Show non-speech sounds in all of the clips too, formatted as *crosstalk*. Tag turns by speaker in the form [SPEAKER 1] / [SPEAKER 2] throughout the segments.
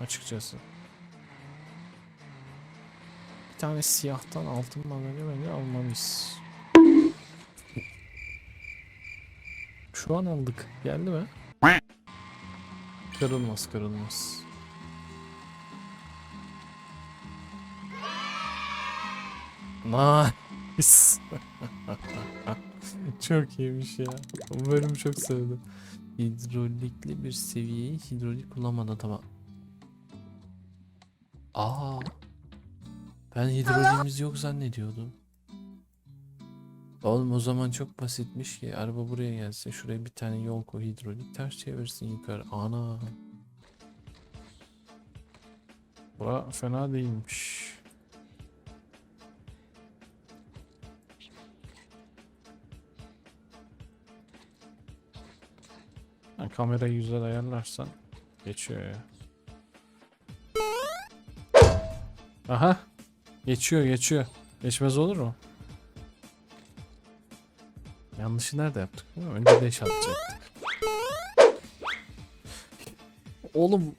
[SPEAKER 1] açıkçası. Bir tane siyahtan altın madalya bence almalıyız. Şu an aldık. Geldi mi? Kırılmaz kırılmaz. Nice. *laughs* çok iyiymiş ya. Bu bölümü çok sevdim. Hidrolikli bir seviyeyi hidrolik kullanmadan tamam. Aa. Ben hidroliğimiz yok zannediyordum. Oğlum o zaman çok basitmiş ki araba buraya gelse şuraya bir tane yol koy hidrolik ters çevirsin yukarı. Ana. Bura fena değilmiş. Ha, kamerayı güzel ayarlarsan geçiyor ya. Aha. Geçiyor geçiyor. Geçmez olur mu? Yanlışı nerede yaptık? Önce deş atacaktık. Oğlum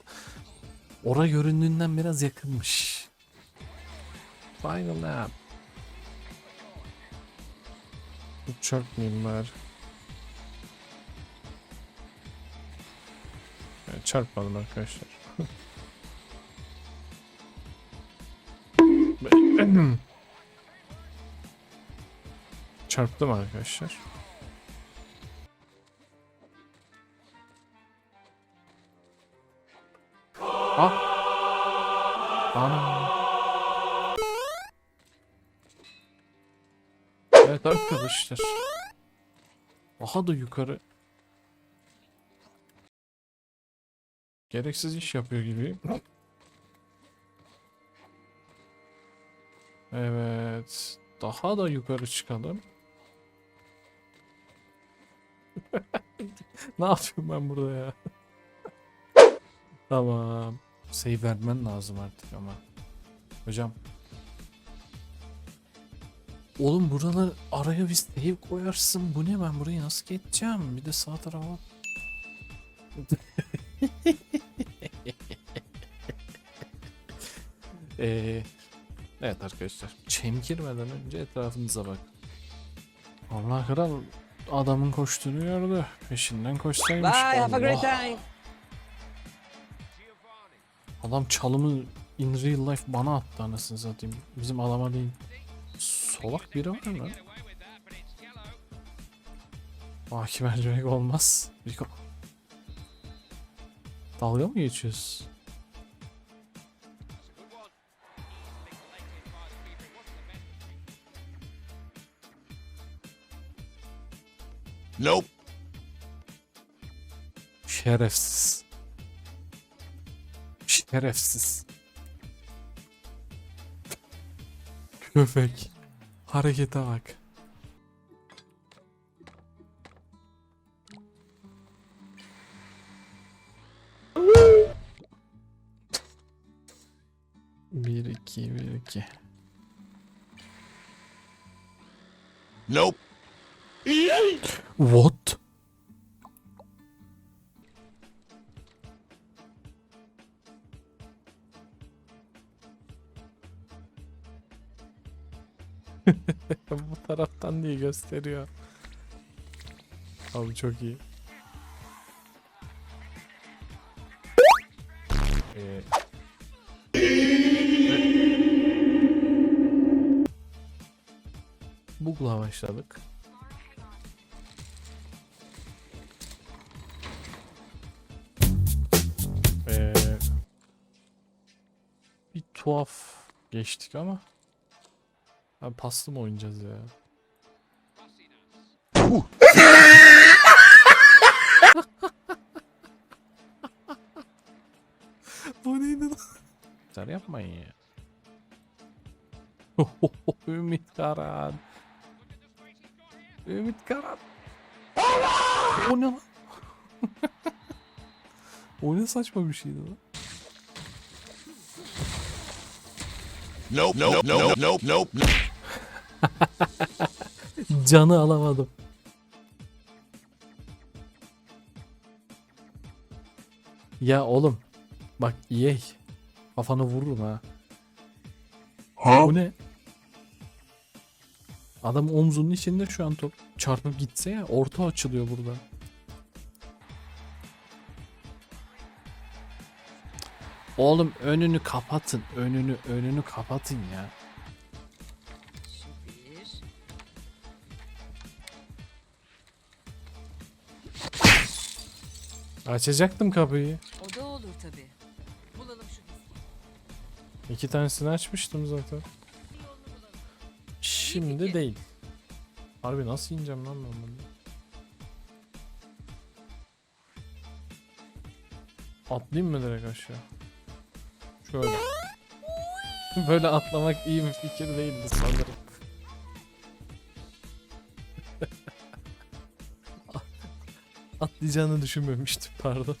[SPEAKER 1] ora göründüğünden biraz yakınmış. Final lap. Mimar. Evet, çarpmadım arkadaşlar. *laughs* *laughs* Çarptım arkadaşlar. Ah. Ana. Evet arkadaşlar. Daha da yukarı. Gereksiz iş yapıyor gibi. Evet. Daha da yukarı çıkalım. *laughs* ne yapıyorum ben burada ya? tamam. Save vermen lazım artık ama. Hocam. Oğlum buralar araya bir save koyarsın. Bu ne ben burayı nasıl geçeceğim? Bir de sağ tarafa. Eee *laughs* Evet arkadaşlar. Çemkirmeden önce etrafınıza bak. Allah kral adamın koştuğunu gördü. Peşinden koşsaymış.
[SPEAKER 2] Bye, have a great
[SPEAKER 1] Allah.
[SPEAKER 2] time.
[SPEAKER 1] Adam çalımı in real life bana attı anasını satayım. Bizim adama değil. Solak biri var mı? Hakim mercimek olmaz. Rico. Dalga mı geçiyoruz?
[SPEAKER 3] Nope.
[SPEAKER 1] Şerefsiz. Şerefsiz. Köpek. Harekete bak. Bir iki bir iki.
[SPEAKER 3] Nope.
[SPEAKER 1] What? *laughs* Bu taraftan diye gösteriyor. Abi çok iyi. Ee, Bugla başladık. Tuhaf geçtik ama. Abi paslı mı oynayacağız ya? Bu neydi lan? Sen yapmayın ya. Ümit Karan. Ümit Karan. O ne lan? *laughs* o ne saçma bir şeydi lan.
[SPEAKER 3] Nope. Nope. Nope. Nope. Nope. *laughs*
[SPEAKER 1] Canı alamadım. Ya oğlum Bak EA. Kafanı vururum ha.
[SPEAKER 3] Huh?
[SPEAKER 1] Bu ne? Adam omzunun içinde şu an top. Çarpıp gitse ya orta açılıyor burada. Oğlum önünü kapatın. Önünü önünü kapatın ya. Açacaktım kapıyı.
[SPEAKER 2] O da olur tabii. Bulalım şu.
[SPEAKER 1] İki tanesini açmıştım zaten. Şimdi değil. Harbi nasıl ineceğim lan ben bunu? Atlayayım mı direkt aşağı? Şöyle. *laughs* Böyle atlamak iyi bir fikir değildi sanırım. *laughs* Atlayacağını düşünmemiştim pardon.